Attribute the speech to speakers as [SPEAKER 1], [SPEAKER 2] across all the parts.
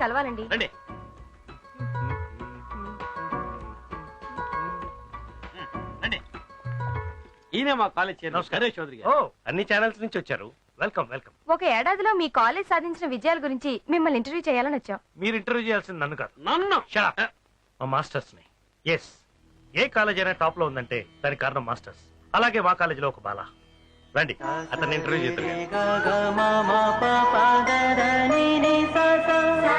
[SPEAKER 1] కలవాలండి
[SPEAKER 2] రండి రండి ఈయన మా కాలేజ్
[SPEAKER 3] నమస్కారం.
[SPEAKER 2] చౌదరి
[SPEAKER 3] ఓ అన్ని ఛానల్స్ నుంచి వచ్చారు వెల్కమ్ వెల్కమ్
[SPEAKER 1] ఒక ఏడాదిలో మీ కాలేజ్ సాధించిన విజయాల గురించి మిమ్మల్ని ఇంటర్వ్యూ చేయాలని వచ్చాం
[SPEAKER 3] మీరు ఇంటర్వ్యూ చేయాల్సింది నన్ను కాదు
[SPEAKER 2] నన్ను
[SPEAKER 3] Shut up. మా మాస్టర్స్ని ఎస్ ఏ కాలేజ్ అయినా టాప్లో ఉందంటే దానికి కారణం మాస్టర్స్ అలాగే మా కాలేజీలో ఒక బాల రండి అతన్ని ఇంటర్వ్యూ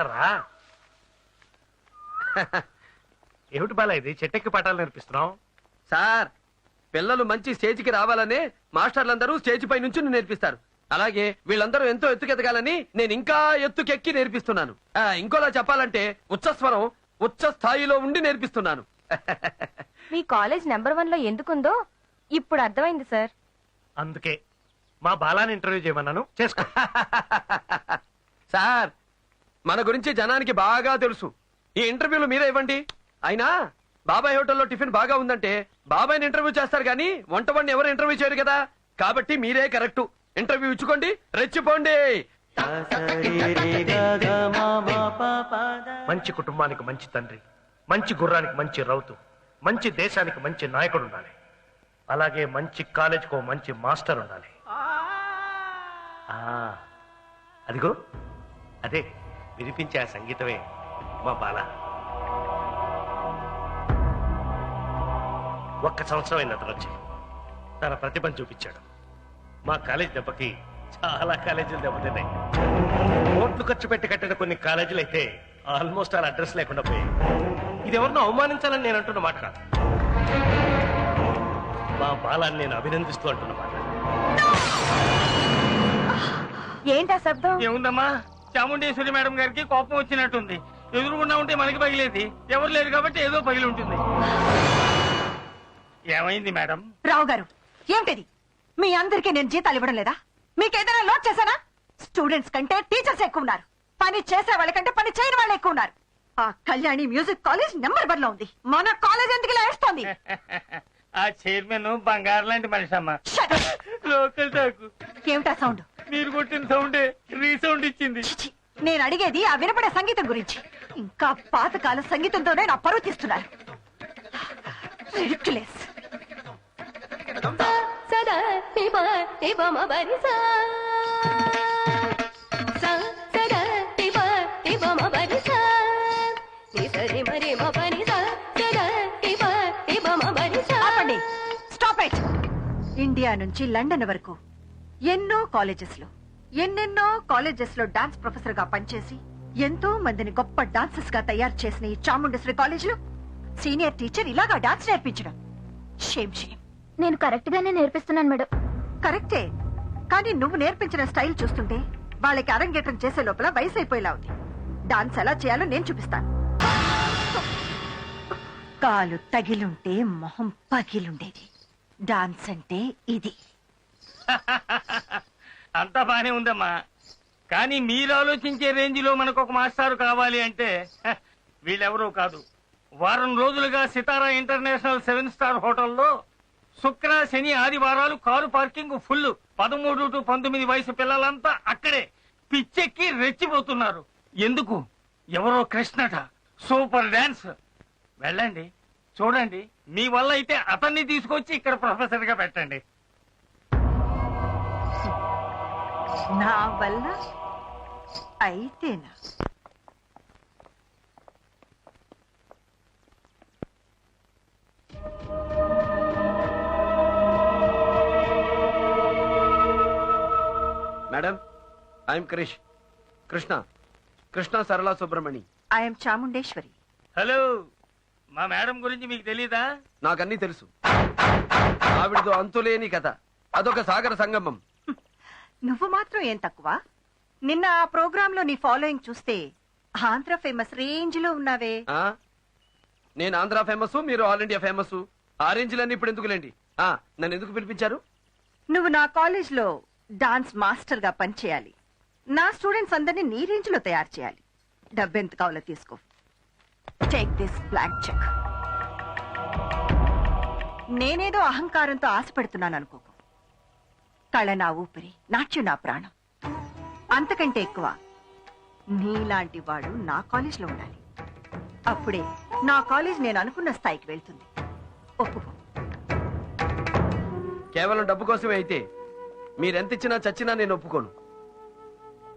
[SPEAKER 3] ఇలా రా ఏమిటి బాల ఇది? చెట్టెక్కి పాఠాలు నేర్పిస్తున్నావు?
[SPEAKER 4] సార్ పిల్లలు మంచి స్టేజ్కి రావాలనే మాస్టర్లందరూ స్టేజ్ పై నుంచి నేర్పిస్తారు. అలాగే వీళ్ళందరూ ఎంతో ఎత్తుకెదగాలని నేను ఇంకా ఎత్తుకెక్కి నేర్పిస్తున్నాను. ఆ, ఇంకోలా చెప్పాలంటే ఉచ్చస్వరం ఉచ్చ స్థాయిలో ఉండి నేర్పిస్తున్నాను.
[SPEAKER 1] మీ కాలేజ్ నెంబర్ వన్లో ఎందుకుందో ఇప్పుడు అర్థమైంది సార్.
[SPEAKER 3] అందుకే మా బాలాని ఇంటర్వ్యూ చేయమన్నాను. చేసుకో.
[SPEAKER 4] సార్ మన గురించి జనానికి బాగా తెలుసు. ఈ ఇంటర్వ్యూలు మీరే ఇవ్వండి. అయినా బాబాయ్ హోటల్లో టిఫిన్ బాగా ఉందంటే బాబాయ్ని ఇంటర్వ్యూ చేస్తారు కానీ వంట వాడిని ఎవరు ఇంటర్వ్యూ చేయరు కదా. కాబట్టి మీరే కరెక్ట్. ఇంటర్వ్యూ ఇచ్చుకోండి రెచ్చిపోండి.
[SPEAKER 3] మంచి కుటుంబానికి మంచి తండ్రి మంచి గుర్రానికి మంచి రౌతు మంచి దేశానికి మంచి నాయకుడు ఉండాలి. అలాగే మంచి కాలేజ్కి ఓ మంచి మాస్టర్ ఉండాలి. అదిగో అదే. వినిపించే ఆ సంగీతమే మా బాల. ఒక్క సంవత్సరం అయింది అతను వచ్చి తన ప్రతిభను చూపించాడు. మా కాలేజ్ దెబ్బకి చాలా కాలేజీలు దెబ్బతిన్నాయి. కోట్లు ఖర్చు పెట్టి కట్టిన కొన్ని కాలేజీలు అయితే ఆల్మోస్ట్ అలా అడ్రస్ లేకుండా పోయాయి. ఇది ఎవరినో అవమానించాలని నేను అంటున్న మాట కాదు. మా బాలాన్ని నేను అభినందిస్తూ అంటున్న మాట.
[SPEAKER 1] ఏంటా శబ్దం?
[SPEAKER 2] ఏముందమ్మా? చాముండేశ్వరి మేడం గారికి కోపం వచ్చినట్టుంది. ఎదురుగుండా ఉంటే మనకి పగిలేది. ఎవరు లేరు కాబట్టి ఏదో పగిలి ఉంటుంది ఏమైంది మేడం?
[SPEAKER 5] రావు గారు ఏమిటిది? మీ అందరికీ నేను జీతాలు ఇవ్వడం లేదా? మీకేదైనా లోడ్ చేశానా? స్టూడెంట్స్ కంటే టీచర్స్ ఎక్కువ ఉన్నారు. పని చేసే వాళ్ళకంటే పని చేయని వాళ్ళు ఎక్కువ ఉన్నారు. ఆ కళ్యాణి మ్యూజిక్ కాలేజ్ నెంబర్ వన్లో ఉంది. మన కాలేజ్ ఎందుకు ఇలా వేస్తోంది
[SPEAKER 2] ఆ చైర్మన్ బంగారు లాంటి మనిషి అమ్మా. లోకల్ టాకు
[SPEAKER 5] ఏమిటా సౌండ్?
[SPEAKER 2] మీరు కొట్టిన సౌండే రీసౌండ్ ఇచ్చింది.
[SPEAKER 5] చిచి, నేను అడిగేది ఆ వినపడే సంగీతం గురించి. ఇంకా పాతకాల సంగీతంతోనే నా పరువు తీస్తున్నారు. Ridiculous.
[SPEAKER 6] సదా సా సదా మరి మ సదా
[SPEAKER 5] ఆపండి. స్టాప్ ఇట్ ఇండియా నుంచి లండన్ వరకు ఎన్నో కాలేజెస్లో ఎన్నెన్నో కాలేజెస్లో డాన్స్ ప్రొఫెసర్గా పనిచేసి ఎంతో మందిని గొప్ప డాన్సర్స్గా తయారు చేసిన ఈ చాముండేశ్వరి కాలేజ్లో సీనియర్ టీచర్ ఇలాగా డాన్స్ నేర్పించడం. Shame shame.
[SPEAKER 6] నేను కరెక్ట్ గానే నేర్పిస్తున్నాను మేడం.
[SPEAKER 5] కరెక్టే. కానీ నువ్వు నేర్పించిన స్టైల్ చూస్తుంటే వాళ్ళకి అరంగేట్రం చేసే లోపల వయసు అయిపోయేలా ఉంది. డాన్స్ ఎలా చేయాలో నేను చూపిస్తాను. కాలు తగిలుంటే మొహం పగిలుండేది. డాన్స్ అంటే ఇది.
[SPEAKER 2] అంతా బానే ఉందమ్మా. కానీ మీరు ఆలోచించే రేంజ్లో మనకు ఒక మాస్టారు కావాలి అంటే వీళ్ళెవరూ కాదు. వారం రోజులుగా సితారా ఇంటర్నేషనల్ సెవెన్ స్టార్ హోటల్లో శుక్ర శని ఆదివారాలు కారు పార్కింగ్ ఫుల్. పదమూడు టు పంతొమ్మిది వయసు పిల్లలంతా అక్కడే పిచ్చెక్కి రెచ్చిపోతున్నారు. ఎందుకు? ఎవరో కృష్ణట. Super dance. వెళ్ళండి. చూడండి. మీ వల్ల అయితే అతన్ని తీసుకొచ్చి ఇక్కడ ప్రొఫెసర్గా పెట్టండి.
[SPEAKER 5] నా వల్ల అయితేనా?
[SPEAKER 4] Madam I'm Krish Krishna Krishna Sarala Subramani
[SPEAKER 5] I'm Chamundeswari
[SPEAKER 2] hello మా మేడం గురించి మీకు తెలీదా?
[SPEAKER 4] నాకన్నీ తెలుసు. ఆవిడతో అంతులేని కథ. అదొక సాగర సంగమం.
[SPEAKER 5] నువ్వు మాత్రం ఏం తక్కువ? నిన్న ఆ ప్రోగ్రామ్లో నీ ఫాలోయింగ్ చూస్తే ఆంధ్ర ఫేమస్ రేంజ్లో ఉన్నావే.
[SPEAKER 4] ఆ? నేను ఆంధ్ర ఫేమస్ మీరు ఆల్ ఇండియా ఫేమస్ ఆరెంజ్లన్నీ ఇప్పుడు ఎందుకులేండి? ఆ, నన్ను ఎందుకు పిలిపించారు?
[SPEAKER 5] నువ్వు నా కాలేజ్లో డాన్స్ మాస్టర్గా పనిచేయాలి. నా స్టూడెంట్స్ అందరినీ నీ రేంజ్లో తయారు చేయాలి. డబ్బెంత కావాలో తీసుకో. టేక్ దిస్ బ్లాంక్ చెక్ నేనేదో అహంకారంతో ఆశపడుతున్నాను అనుకోకు కళ నా ఊపిరి నాట్యం నా ప్రాణం. అంతకంటే ఎక్కువ నీలాంటి వాడు నా కాలేజ్లో ఉండాలి. అప్పుడే నా కాలేజ్ నేను అనుకున్న స్థాయికి వెళ్తుంది. ఒప్పుకో.
[SPEAKER 4] కేవలం డబ్బు కోసమే అయితే మీరెంత ఇచ్చినా చచ్చినా నేను ఒప్పుకోను.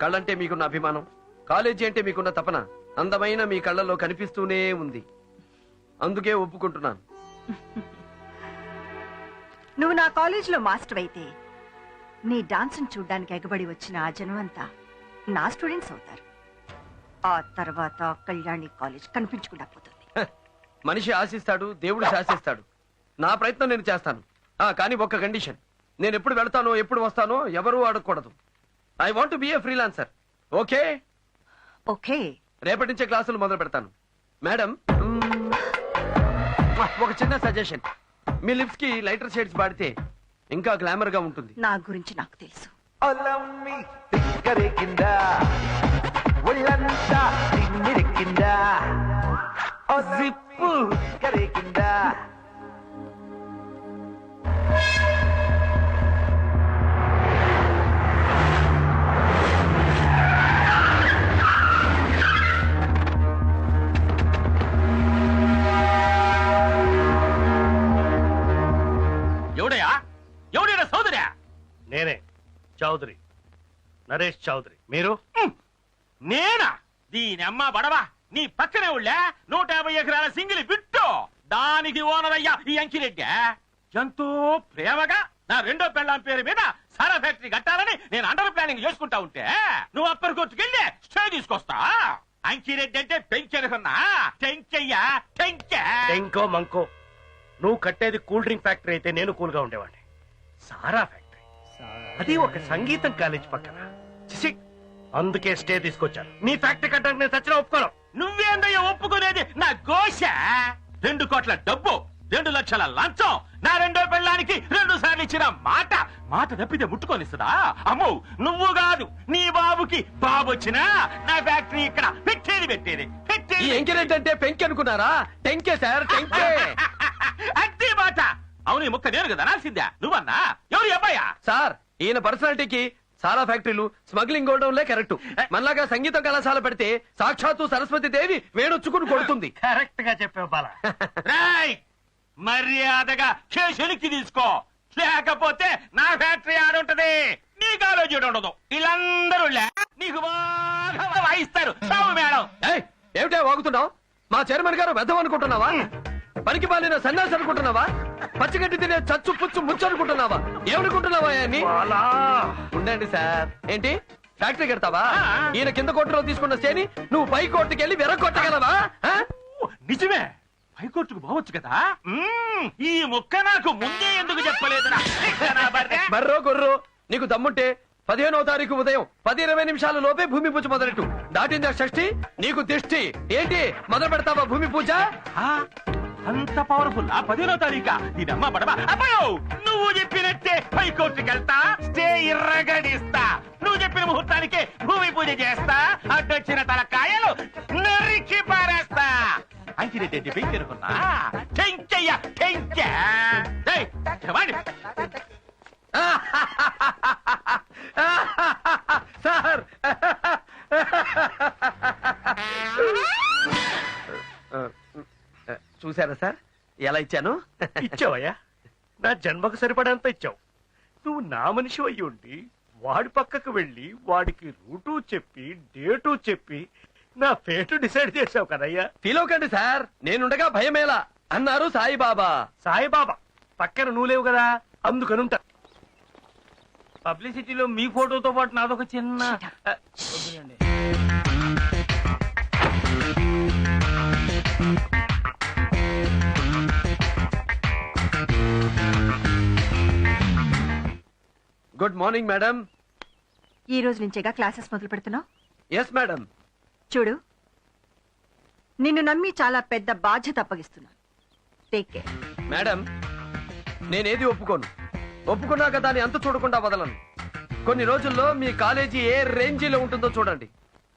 [SPEAKER 4] కళ్ళంటే మీకున్న అభిమానం కాలేజీ అంటే మీకున్న తపన అందమైన మీ కళ్ళల్లో కనిపిస్తూనే ఉంది. అందుకే ఒప్పుకుంటున్నాను.
[SPEAKER 5] నువ్వు నా కాలేజీలో మాస్టర్ అయితే నీ డాన్స్ చూడ్డానికి ఎగబడి వచ్చిన ఆ జనం అంతా నా స్టూడెంట్స్ అవుతారు. ఆ తర్వాత కళ్యాణి కాలేజ్ కనిపించకుండా పోతుంది.
[SPEAKER 4] మనిషి ఆశిస్తాడు దేవుడు శాసిస్తాడు. నా ప్రయత్నం నేను చేస్తాను. ఆ కానీ ఒక్క కండిషన్. నేను ఎప్పుడు వెళ్తానో ఎప్పుడు వస్తానో ఎవరూ అడగకూడదు. I want be a freelancer. Okay?
[SPEAKER 5] Okay.
[SPEAKER 4] రేపటి నుంచే క్లాసులు మొదలు పెడతాను. మేడం మ్మ్, ఒక చిన్న సజెషన్. మీ లిప్స్కి లైటర్ షేడ్స్ పాడితే ఇంకా గ్లామర్గా ఉంటుంది.
[SPEAKER 5] నా గురించి నాకు తెలుసు.
[SPEAKER 7] ఒళ్ళంతా తిమ్మిరెక్కిందా జిప్పు
[SPEAKER 3] నరేష్ చౌదరి. మీరు?
[SPEAKER 8] నేనా? దీని అమ్మ బడవా? నీ పక్కనే ఉళ్ళా నూట యాభై ఎకరాల సింగిల్ బిట్టు దానికి ఓనర్ అయ్యా ఈ అంకిరెడ్డి. ఎంతో ప్రేమగా నా రెండో పెళ్ళాం పేరు మీద సారా ఫ్యాక్టరీ కట్టాలని నేను అండర్ ప్లానింగ్ చేసుకుంటా ఉంటే నువ్వు అప్పర్ కొట్టుకెళ్ళి స్టే తీసుకొస్తా. అంకిరెడ్డి అంటే పెంచెనుకున్నా టెంకయ్యా టెంక
[SPEAKER 3] ఇంకో మంకో నువ్వు కట్టేది కూల్ డ్రింక్ ఫ్యాక్టరీ అయితే నేను కూల్గా ఉండేవాడిని. సారా ఫ్యాక్టరీ. అది ఒక సంగీతం కాలేజ్ పక్కన. చిసి అందుకే స్టే తీసుకొచ్చాను. నీ ఫ్యాక్టరీ కట్టడానికి నేను చచ్చిన ఒప్పుకోను.
[SPEAKER 8] నువ్వేందయ్యా ఒప్పుకునేది నా గోష రెండు కోట్ల డబ్బు రెండు లక్షల లంచం నా రెండో పెళ్ళానికి రెండు సార్లు ఇచ్చిన మాట. మాట తప్పితే ముట్టుకొనిస్తుందా అమ్మో నువ్వు కాదు నీ బాబుకి బాబు వచ్చినా నా ఫ్యాక్టరీ ఇక్కడ పెట్టేది పెట్టేది
[SPEAKER 4] ఈ
[SPEAKER 8] పెట్టేది.
[SPEAKER 4] ఎంకరేజ్ అంటే పెంకి అనుకున్నారా? టెంకే సార్ టెంకే.
[SPEAKER 8] మాట. అవును ఈ ముక్క నేను కదా నాల్సిందా నువ్వన్నా? ఎవరు ఈ అబ్బాయా?
[SPEAKER 4] సార్ ఈయన పర్సనాలిటీకి సారా ఫ్యాక్టరీలు స్మగ్లింగ్ గోడౌన్లే కరెక్ట్. మనలాగా సంగీత కళాశాల పెడితే సాక్షాత్తు సరస్వతి దేవి వేణొచ్చుకుని కొడుతుంది.
[SPEAKER 3] కరెక్ట్గా చెప్పావు బాల.
[SPEAKER 8] రాయ్ మర్యాదగా కేసులకి తీసుకో. లేకపోతే నా ఫ్యాక్టరీ ఆడుంటది నీ కాలేజీ ఉండదు. వీళ్ళందరూ లే. నీకు బాగా వాయిస్తారు. మేడం.
[SPEAKER 4] ఏమిటే వాగుతున్నావు? మా చైర్మన్ గారు వెధం అనుకుంటున్నావా? పనికి పాలిన సన్యాసి అనుకుంటున్నావా? పచ్చిగడ్డి తినే చచ్చు పుచ్చు ముచ్చు అనుకుంటున్నావా ఏమనుకుంటున్నావా అని ఉండండి సార్. ఏంటి? ఫ్యాక్టరీ కడతావా. ఈయన కింద కోర్టులో తీసుకున్న స్టేని నువ్వు పై కోర్టుకి వెళ్ళి వెరగొట్టగలవా
[SPEAKER 8] నిజమే. హైకోర్టుకు పోవచ్చు కదా? ఈ ముక్క నాకు ముందే ఎందుకు చెప్పలేదురా? ఎక్కడా బర్రె?
[SPEAKER 4] గొర్రో నీకు దమ్ముంటే పదిహేనవ తారీఖు ఉదయం పది ఇరవై నిమిషాల లోపే భూమి పూజ మొదలెట్టు. దాటిందా షష్ఠి? నీకు దిష్టి. ఏంటి? మొదలు పెడతావా భూమి పూజ?
[SPEAKER 8] ఆ, అంత పవర్ఫుల్ ఆ పదిహేనో తారీఖా? ఇదమ్మా బడబా అబ్బాయో నువ్వు చెప్పినట్టే హైకోర్టుకి వెళ్తా స్టే ఇర్రగడిస్తా. నువ్వు చెప్పిన ముహూర్తానికే భూమి పూజ చేస్తా అడ్డొచ్చిన తలకాయలు నరికి పారేస్తా. అంకిరెడ్డి అంటే పెంకెరుకున్నా టెంకయ్య
[SPEAKER 4] చూసారా సార్? ఎలా ఇచ్చాను?
[SPEAKER 3] ఇచ్చావయ్యా. నా జన్మకు సరిపడంత ఇచ్చావు. నువ్వు నా మనిషి అయ్యి ఉండి వాడి పక్కకు వెళ్ళి వాడికి రూటు చెప్పి డేటు చెప్పి నా ఫేటు డిసైడ్ చేసావు కదయ్యా.
[SPEAKER 4] ఫీల్ అవ్వకండి సార్. నేనుండగా భయమేలా. అన్నారు సాయిబాబా.
[SPEAKER 3] సాయిబాబా పక్కన నువ్వు లేవు కదా అందుకనుంటా
[SPEAKER 8] పబ్లిసిటీలో మీ ఫోటోతో పాటు నాదొక చిన్న
[SPEAKER 4] గుడ్ మార్నింగ్ మేడం.
[SPEAKER 5] ఈ రోజు నుంచేగా క్లాసెస్ మొదలు పెడుతున్నావు?
[SPEAKER 4] Yes madam.
[SPEAKER 5] చూడు నిన్ను నమ్మి చాలా పెద్ద బాధ్యత అప్పగిస్తున్నాను. టేక్ కేర్
[SPEAKER 4] మేడం నేనేది ఒప్పుకోను. ఒప్పుకున్నాక దాన్ని అంత చూడకుండా వదలను. కొన్ని రోజుల్లో మీ కాలేజీ ఏ రేంజీలో ఉంటుందో చూడండి.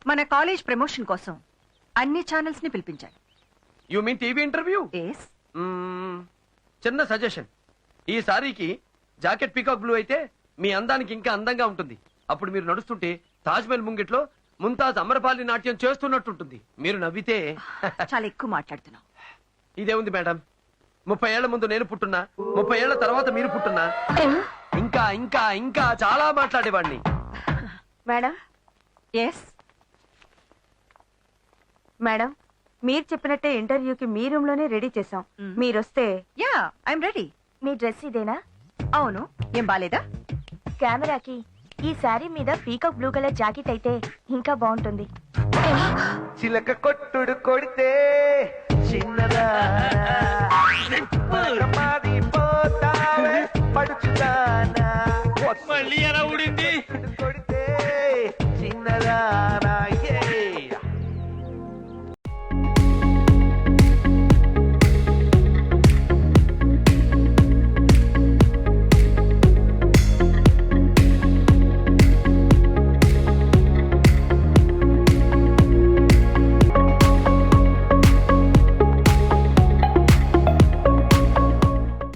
[SPEAKER 5] మన కాలేజ్ ప్రమోషన్ కోసం అన్ని ఛానల్స్ని పిలిపించాను
[SPEAKER 4] you mean TV interview
[SPEAKER 5] yes.
[SPEAKER 4] చిన్న సజెషన్ ఈ సారీకి జాకెట్ పీకాక్ బ్లూ అయితే మీ అందానికి ఇంకా అందంగా ఉంటుంది. అప్పుడు మీరు నడుస్తుంటే తాజ్ మహల్ ముంగిట్లో ముంతాజ్ అమరపాలి నాట్యం చేస్తున్నట్టుంటుంది. మీరు నవ్వితే
[SPEAKER 5] చాలా ఎక్కువ మాట్లాడుతున్నావు.
[SPEAKER 4] ఇదే ఉంది మేడం? ముప్పై ఏళ్ళ ముందు నేను పుట్టున్నా ముప్పై ఏళ్ళ తర్వాత మీరు పుట్టున్నా. ఇంకా ఇంకా ఇంకా చాలా మాట్లాడేవాడిని.
[SPEAKER 9] మేడం?
[SPEAKER 5] ఎస్
[SPEAKER 9] మేడం మీరు చెప్పినట్టే ఇంటర్వ్యూకి మీ రూమ్లోనే రెడీ చేసాం. మీరొస్తే
[SPEAKER 5] యా ఐఎమ్ రెడీ
[SPEAKER 9] మీ డ్రెస్ ఇదేనా?
[SPEAKER 5] అవును. ఏం బాలేదా?
[SPEAKER 9] కెమెరాకి. ఈ శారీ మీద పీకాక్ బ్లూ కలర్ జాకెట్ అయితే ఇంకా బాగుంటుంది.
[SPEAKER 7] చిలక కొట్టుడు కొడితే చిన్నదా?
[SPEAKER 8] మళ్ళీ ఎలా ఊడింది? కొడితే చిన్నదానా?